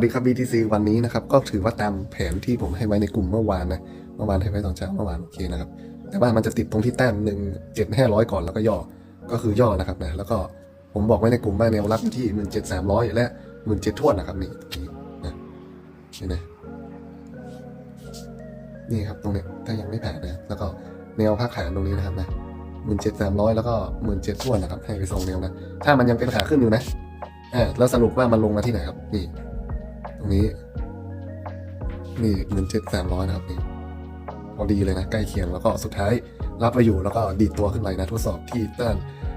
สดีครับ BTC วันนี้นะครับก็ถือว่าตามแผนที่ผมให้ไว้ในกลุ่มเมื่อวานนะเมื่อวานให้ไว้ตอนเช้าเมื่อวานโอเคนะครับแต่ว่ามันจะติดตรงที่แต้มหนึ่งเจ็ดห้าร้อยก่อนแล้วก็ย่อก็คือย่อนะครับนะแล้วก็ผมบอกไว้ในกลุ่มว่าแนวรับที่หมื่นเจ็ดสามร้อยและหมื่นเจ็ดทวนนะครับนี่นี้นะเห็นไหมนี่ครับตรงเนี้ยถ้ายังไม่ผ่านนะแล้วก็แนวภาคขานตรงนี้นะครับนะหมื่นเจ็ดสามร้อยแล้วก็หมื่นเจ็ดทวนนะครับให้ไปสองแนวนะถ้ามันยังเป็นขาขึ้นอยู่นะอ่าแล้วสรุปว่ามันลงมาที่ไหนครับนี่ ตรงนี้ นี่หมื่นเจ็ดแสามร้อยนะครับนี่พอดีเลยนะ ใกล้เคียงแล้วก็สุดท้ายรับไปอยู่แล้วก็ดีดตัวขึ้นไปนะทดสอบที่ต้าน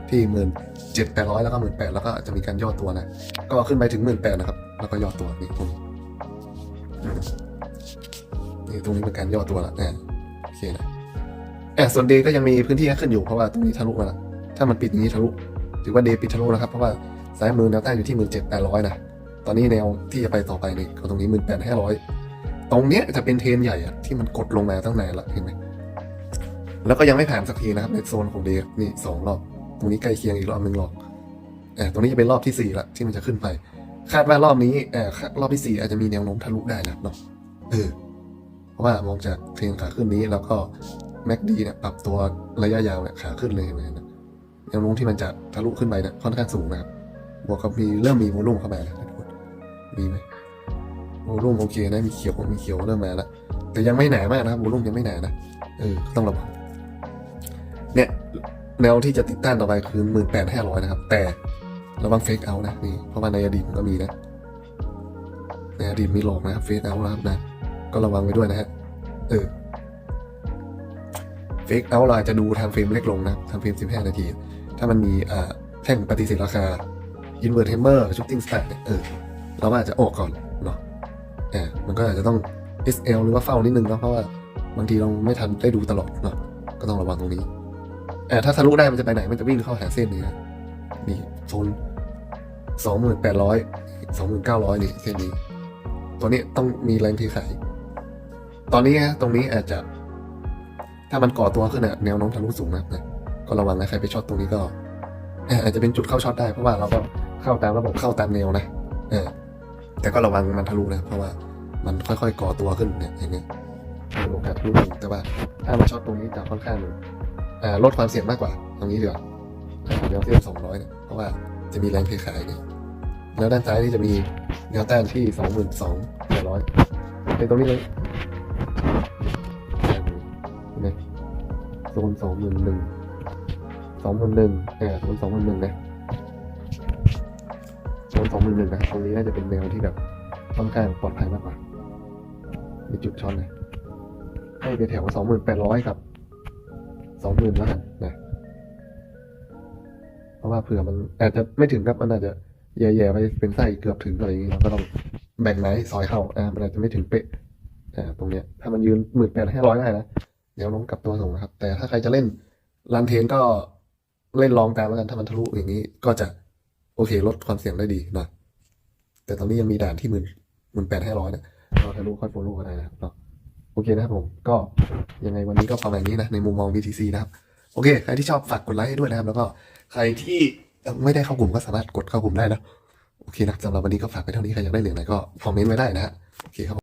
ที่หมื่นเจ็ดแปดร้อยแล้วก็หมื่นแปดแล้วก็จะมีการย่อตัวนะ ก็ขึ้นไปถึงหมื่นแปดนะครับ แล้วก็ย่อตัวนี่ตรงนี้นี่ตรงนี้เป็นการย่อตัวละอ่าโอเคนะแอบส่วนเดย์ก็ยังมีพื้นที่ให้ขึ้นอยู่เพราะว่าตรงนี้ทะลุมาและถ้ามันปิดอย่างนี้ทะลุถือว่าเดย์ปิดทะลุนะครับ เพราะว่าซ้ายมือแนวต้านอยู่ที่หมื่นเจ็ดแปดร้อยนะ ตอนนี้แนวที่จะไปต่อไปนี่ก็ตรงนี้หมื่นแปดห้าร้อยตรงเนี้ยจะเป็นเทรนใหญ่อะที่มันกดลงมาตั้งนานละเห็นไหมแล้วก็ยังไม่ผ่านสักทีนะครับในโซนของเดย์นี่สองรอบ ตรงนี้ใกล้เคียงอีกรอบหนึ่งรอบเออตรงนี้จะเป็นรอบที่สี่ละที่มันจะขึ้นไป คาดว่ารอบนี้เออรอบที่สี่อาจจะมีแนวโน้มทะลุได้นะเนาะเออเพราะว่ามองจากเทรนขาขึ้นนี้แล้วก็แม็กดีเนี่ยปรับตัวระยะยาวเนี่ยขาขึ้นเลยเห็นไหมนะแนวโน้มที่มันจะทะลุขึ้นไปเนี่ยค่อนข้างสูงนะครับบวกกับมีเริ่มมีโวลุ่มเข้ามาแล้ว มีไหมโวลุ่มโอเคนะมีเขียวมีเขียวเริ่มมาแล้วแต่ยังไม่หนามากนะครับโวลุ่มยังไม่หนานะเออต้องระวังเนี่ยแนวที่จะติดต้านต่อไปคือหมื่นแปดห้าร้อยนะครับ แต่ระวังเฟกเอานะนี่เพราะว่าในอดีตมันก็มีนะในอดีตมีหลอกนะเฟกเอานะครับนะ ก็ระวังไว้ด้วยนะฮะเออเฟกเอาเราอาจจะดูทางเฟรมเล็กลงนะทางเฟรมสิบห้านาที ถ้ามันมีอ่าแท่งปฏิเสธราคาอินเวอร์เทมเมอร์ชุดติ้งสตาร์เนี่ยเออ เราก็อาจจะออกก่อนเนาะเอ่ามันก็อาจจะต้อง SL หรือว่าเฝ้านิดนึงเนาะเพราะว่าบางทีเราไม่ทันได้ดูตลอดเนาะก็ต้องระวังตรงนี้เอ่าถ้าทะลุได้มันจะไปไหนมันจะวิ่งเข้าหาเส้นนี้นะนี่โซนสองหมื่นแปดร้อยสองหมื่นเก้าร้อยนี่เส้นนี้ ตัวนี้ต้องมีแรงเที่ขายตอนนี้ฮะตรงนี้อาจจะ ถ้ามันก่อตัวขึ้นอะแนวโน้มทะลุสูงนะนะก็ระวังนะใครไปช็อตตรงนี้ก็เอออาจจะเป็นจุดเข้าช็อตได้เพราะว่าเราก็เข้าตามระบบเข้าตามแนวนะเออ แต่ก็ระวังมันทะลุนะเพราะว่ามันค่อยๆก่อตัวขึ้นเนี่ยอย่างเงี้ยมีโอกาสทะลุสูงแต่ว่าถ้ามาช็อตตรงนี้จะค่อนข้างลดความเสี่ยงมากกว่า ตรงนี้เดียวาแนวเส้นสองร้อยเนี่ยเพราะว่าจะมีแรงเทขายเนี่ยแล้วด้านซ้ายนี่จะมีแนวต้านที่สองหมื่นสองร้อยเป็นตรงนี้เลยเห็นไหมโซนสองหมื่นหนึ่งสองหมื่นหนึ่งเออโซนสองหมื่นหนึ่งนะ สองหมื่นหนึ่งนะตรงนี้น่าจะเป็นแนวที่แบบค่อนข้างปลอดภัยมากกว่ามีจุดช็อตนะให้ไปแถวสองหมื่นแปดร้อยกับสองหมื่นแล้วกันนะเพราะว่าเผื่อมันอาจจะไม่ถึงครับมันอาจจะแย่ๆไปเป็นไส้เกือบถึงอะไรอย่างนี้เราก็ต้องแบ่งไม้ซอยเข้าอ่ามันอาจจะไม่ถึงเป๊ะอ่าตรงเนี้ย ถ้ามันยืนหมื่นแปดห้ร้อยได้นะเดี๋ยวน้องกลับตัวส่งนะครับ แต่ถ้าใครจะเล่นรันเทนก็เล่นลองตามแล้วกันถ้ามันทะลุอย่างนี้ก็จะ โอเค ลดความเสี่ยงได้ดีนะแต่ตอนนี้ยังมีด่านที่หมื่นหมื่นแปดห้าร้อยนะเราทะลุค่อยโฟลูก็ได้นะครับเนาะโอเคนะครับผมก็ยังไงวันนี้ก็ประมาณนี้นะในมุมมอง BTC นะครับ โอเค ใครที่ชอบฝากกดไลค์ให้ด้วยนะครับ แล้วก็ใครที่ไม่ได้เข้ากลุ่มก็สามารถกดเข้ากลุ่มได้นะโอเคนะสำหรับวันนี้ก็ฝากไปเท่านี้ใครอยากได้เหรียญไหนก็คอมเมนต์ไว้ได้นะฮะโอเคครับ